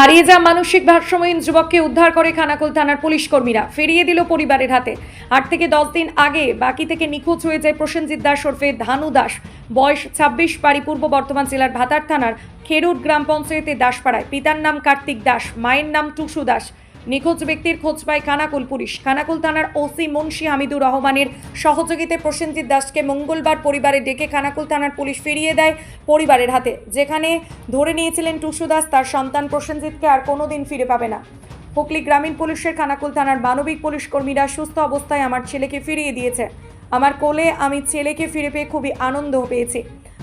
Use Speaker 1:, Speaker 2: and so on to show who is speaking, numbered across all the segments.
Speaker 1: হারিয়ে যাওয়া মানসিক ভারসাম্যহীন যুবককে উদ্ধার করে খানাকুল থানার পুলিশ কর্মীরা। ফিরিয়ে দিল পরিবারের হাতে। আট থেকে দশ দিন আগে বাকি থেকে নিখোঁজ হয়ে যায় প্রসেনজিৎ দাস ওরফে ধানু দাস। বয়স ছাব্বিশ, বাড়ি পূর্ব বর্ধমান জেলার ভাতার থানার খেরুট গ্রাম পঞ্চায়েতে দাসপাড়ায়। পিতার নাম কার্তিক দাস, মায়ের নাম টুসু দাস। নিখোঁজ ব্যক্তির খোঁজ পায় খানাকুল পুলিশ। খানাকুল থানার ওসি মুন্সি হামিদুর রহমানের সহযোগিতায় প্রসেনজিৎ দাসকে মঙ্গলবার পরিবারে ডেকে খানাকুল থানার পুলিশ ফিরিয়ে দেয় পরিবারের হাতে। যেখানে ধরে নিয়েছিলেন টুসু দাস, তার সন্তান প্রসেনজিৎকে আর কোনোদিন ফিরে পাবে না। হুগলি গ্রামীণ পুলিশের খানাকুল থানার মানবিক পুলিশ কর্মীরা সুস্থ অবস্থায় আমার ছেলেকে ফিরিয়ে দিয়েছে। আমার কোলে আমি ছেলেকে ফিরে পেয়ে খুবই আনন্দ পেয়েছি।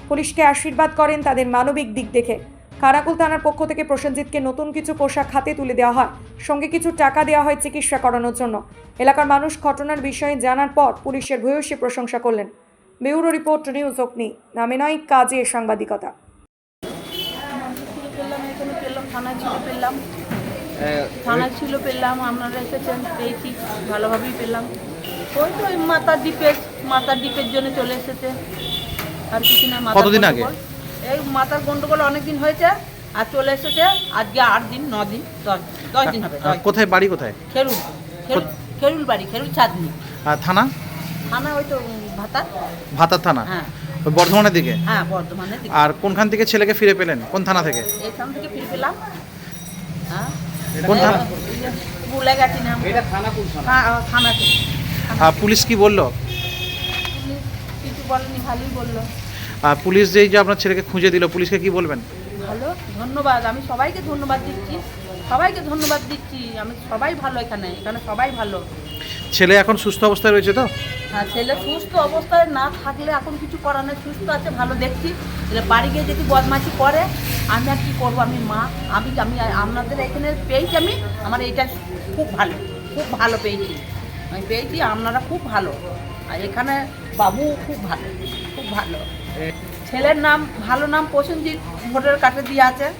Speaker 1: পুলিশকে আশীর্বাদ করেন তাদের মানবিক দিক দেখে। কারাকুল থানার পক্ষ থেকে প্রসেনজিৎকে নতুন কিছু পোশাক হাতে তুলে দেওয়া হয়। সঙ্গে কিছু টাকা দেওয়া হয় চিকিৎসা করানোর জন্য। এলাকার মানুষ ঘটনার বিষয়ে জানার পর পুলিশের ভূয়সী প্রশংসা করলেন। ব্যুরো রিপোর্ট নিউজ অগ্নি নামে নয় কাজে সাংবাদিকতা।
Speaker 2: থানায় ছিল পেলাম। থানায় ছিল পেলাম আপনারা এসেছেন পেয়েছি ভালোভাবেই পেলাম। ওই তো ওই মাতার ডিপের মাতার ডিপের জন্য চলে এসেছে। আর কিছু না
Speaker 3: কতদিন আগে?
Speaker 2: এই মাথার গন্ডগোল অনেক দিন হয়েছে আর চলে এসেছে আজকে আট দিন ন দিন দশ দশ দিন হবে
Speaker 3: কোথায় বাড়ি কোথায়?
Speaker 2: খেরুল খেরুল খেরুল বাড়ি খেরুল চাঁদনি
Speaker 3: আর থানা?
Speaker 2: থানা ওই তো ভাতা
Speaker 3: ভাতার থানা?
Speaker 2: হ্যাঁ।
Speaker 3: ওই বর্ধমানের দিকে?
Speaker 2: হ্যাঁ বর্ধমানে
Speaker 3: আর কোনখান থেকে ছেলেকে ফিরে পেলেন? কোন থানা থেকে?
Speaker 2: এখান থেকে ফিরে পেলাম। হ্যাঁ।
Speaker 3: কোন থানা?
Speaker 2: ভুলে গেছি না এটা থানা কোন থানা? থানা। থেকে।
Speaker 3: পুলিশ কি বলল?
Speaker 2: পুলিশ কিছু বলেনি ভালোই বলল।
Speaker 3: পুলিশ যেই যে আপনার ছেলেকে খুঁজে দিল পুলিশকে কি বলবেন?
Speaker 2: ভালো ধন্যবাদ। আমি সবাইকে ধন্যবাদ দিচ্ছি। সবাইকে ধন্যবাদ দিচ্ছি। আমি সবাই ভালো এখানে এখানে সবাই ভালো।
Speaker 3: ছেলে এখন সুস্থ অবস্থায় রয়েছে তো?
Speaker 2: হ্যাঁ ছেলে সুস্থ অবস্থায় না থাকলে এখন কিছু করার নেই সুস্থ আছে ভালো দেখছি। এলে বাড়ি গিয়ে যদি বদমাশি করে আমি আর কী করব? আমি মা আমি আমি আপনাদের এখানে পেয়েছি আমি আমার এইটা খুব ভালো খুব ভালো পেয়েছি। আমি পেয়েছি আপনারা খুব ভালো। আর এখানে বাবু খুব ভালো খুব ভালো। ছেলের নাম ভালো নাম প্রসেনজিৎ ভোটের কার্ডে দিয়ে আছে।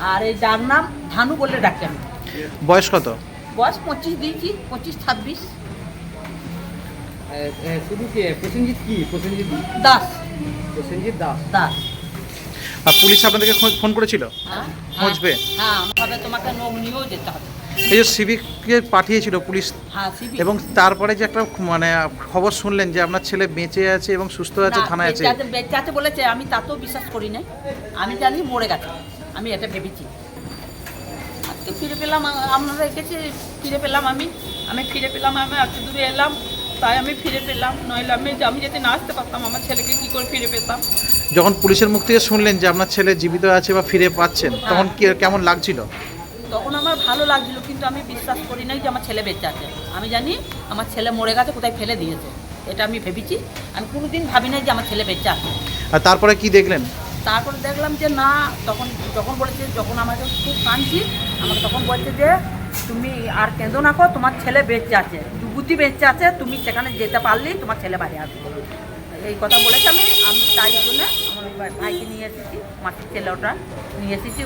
Speaker 2: আর এই যার নাম ধানু বলে ডাকি আমি।
Speaker 3: বয়স কত?
Speaker 2: বয়স পঁচিশ দিয়েছি পঁচিশ ছাব্বিশ।
Speaker 4: শুধু কি? প্রসেনজিৎ কি? প্রসেনজিৎ
Speaker 2: দাস।
Speaker 4: প্রসেনজিৎ দাস।
Speaker 2: দাস।
Speaker 3: আর পুলিশ আপনাদেরকে খোঁজ- ফোন করেছিল?
Speaker 2: হ্যাঁ।
Speaker 3: খুঁজবে?
Speaker 2: হ্যাঁ আমাকে তোমাকে নিয়েও যেতে হবে।
Speaker 3: এই যে সিভিককে পাঠিয়েছিল পুলিশ
Speaker 2: হ্যাঁ
Speaker 3: এবং তারপরে যে একটা মানে খবর শুনলেন যে আপনার ছেলে বেঁচে আছে এবং সুস্থ আছে থানায় আছে।
Speaker 2: বেঁচে আছে বলেছে আমি তাতেও বিশ্বাস করি না আমি জানি মরে গেছে। আমি এটা ভেবেছি। আজকে ফিরে পেলাম আপনারা এসেছে ফিরে পেলাম আমি। আমি ফিরে পেলাম আমি এত দূরে এলাম তাই আমি ফিরে পেলাম। নইলে আমি আমি যদি না আসতে পারতাম আমার ছেলেকে কী করে ফিরে পেতাম?
Speaker 3: যখন পুলিশের মুখ থেকে শুনলেন যে আপনার ছেলে জীবিত আছে বা ফিরে পাচ্ছেন তখন কি কেমন লাগছিল?
Speaker 2: তখন আমার ভালো লাগছিল। কিন্তু আমি বিশ্বাস করি নাই যে আমার ছেলে বেঁচে আছে। আমি জানি আমার ছেলে মরে গেছে কোথায় ফেলে দিয়েছে। এটা আমি ভেবেছি। আমি কোনোদিন ভাবি নাই যে আমার ছেলে বেঁচে আছে।
Speaker 3: আর তারপরে কি দেখলেন?
Speaker 2: তারপরে দেখলাম যে না তখন যখন বলেছে যখন আমাকে খুব কাঁদছি আমাকে তখন বলছে যে তুমি আর কেঁদো না করো তোমার ছেলে বেঁচে আছে। বুদ্ধি বেঁচে আছে তুমি সেখানে যেতে পারলেই তোমার ছেলে বাড়ি আসবে। এই কথা বলেছে আমি আমি তাই জন্য ভাইকে নিয়ে এসেছি মাটির ছেলে ওটা নিয়ে এসেছি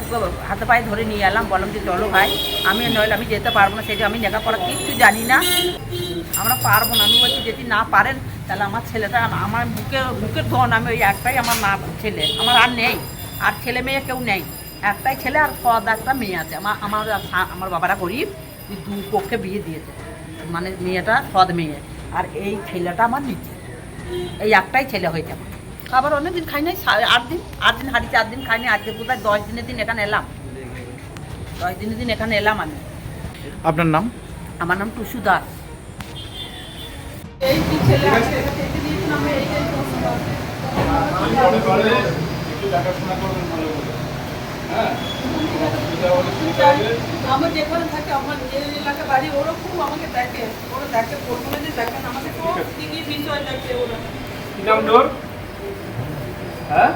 Speaker 2: হাতে পায়ে ধরে নিয়ে এলাম, বললাম যে চলো ভাই, আমি নইলে আমি যেতে পারব না সেটা আমি লেখাপড়া কিচ্ছু জানি না। আমরা পারব না, আমি বলছি যদি না পারেন, তাহলে আমার ছেলেটা, আমার বুকে বুকের ধন, আমি ওই একটাই আমার না ছেলে, আমার আর নেই, আর ছেলে মেয়ে কেউ নেই। একটাই ছেলে আর সদ একটা মেয়ে আছে, আমার আমার আমার বাবারা গরিব দু পক্ষে বিয়ে দিয়েছে মানে মেয়েটা সদ মেয়ে, আর এই ছেলেটা আমার নিচে, এই একটাই ছেলে হয়েছে আমার। খাবার অনেক দিন খাই নাই আট দিন আট দিন হাঁড়ি চার দিন খাইনি আজকে কোথায় দশ দিনের দিন এখানে এলাম। দশ দিনের দিন এখানে এলাম আমি।
Speaker 3: আপনার নাম?
Speaker 2: আমার নাম টুসু দাস। এই কি ছেলে আছে? আমার যেখানে থাকে আমার যে এলাকা বাড়ি ওরা খুব আমাকে দেখে। ওরা দেখে প্রথমে দেখেন আমাকে খুব বিষয় দেখে ওরা।
Speaker 5: হ্যাঁ?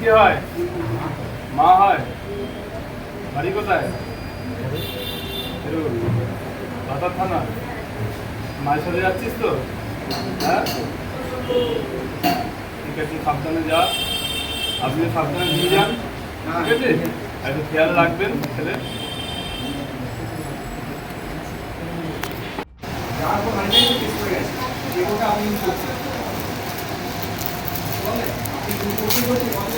Speaker 5: কি হয়? মা হয়? বাড়ি কোথায়। বাতার থানা। মায়ের সাথে যাচ্ছিস তো? হ্যাঁ? ঠিক আছে, সাবধানে যা। আপনি সাবধানে নিয়ে যান। ঠিক আছে? একটু খেয়াল রাখবেন ছেলে। যাবি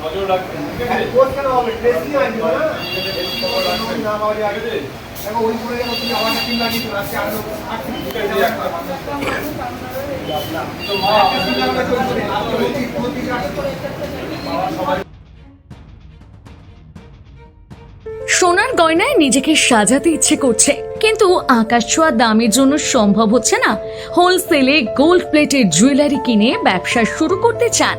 Speaker 5: নজর রাখবেন
Speaker 6: না পাওয়া যায় দেখো ওই করে গেল তুমি আমার টিম লাগিয়ে তো আজকে আরও আট
Speaker 5: ঠিক আছে একটা
Speaker 7: সোনার গয়নায় নিজেকে সাজাতে ইচ্ছে করছে। কিন্তু আকাশ ছোঁয়া দামের জন্য সম্ভব হচ্ছে না। হোলসেলে গোল্ড প্লেটের জুয়েলারি কিনে ব্যবসা শুরু করতে চান।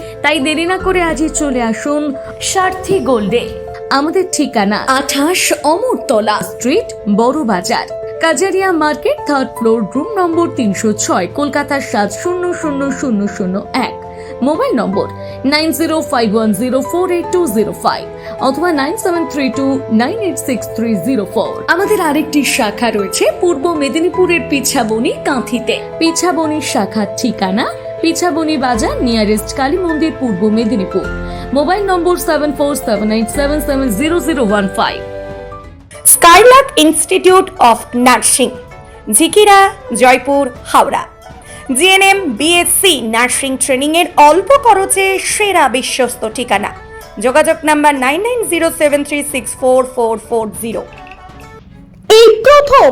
Speaker 7: তাই দেরি না করে আজই চলে আসুন সার্থী গোল্ডে। আমাদের ঠিকানা আঠাশ Amartala street Bara Bazar Kajaria market, third floor, room number তিনশো ছয়, কলকাতা সাত শূন্য শূন্য শূন্য শূন্য এক। Mobile number nine zero five one zero four eight two zero five অথবা nine seven three two nine eight six three zero four. আমাদের আরেকটি শাখা রয়েছে পূর্ব মেদিনীপুরের পিছাবনি কাঁথিতে। পিছাবনির শাখার ঠিকানা পিছাবনি বাজার নিয়ারেস্ট কালী মন্দির Purba Medinipur. Mobile number seven four seven eight seven seven zero zero one five
Speaker 1: skylark institute of nursing Jhikira Jaipur Howrah. GNM BSc nursing ট্রেনিংয়ের অল্প খরচে সেরা বিশ্বস্ত ঠিকানা। যোগাযোগ number nine nine zero seven three six four four four zero
Speaker 8: এই প্রথম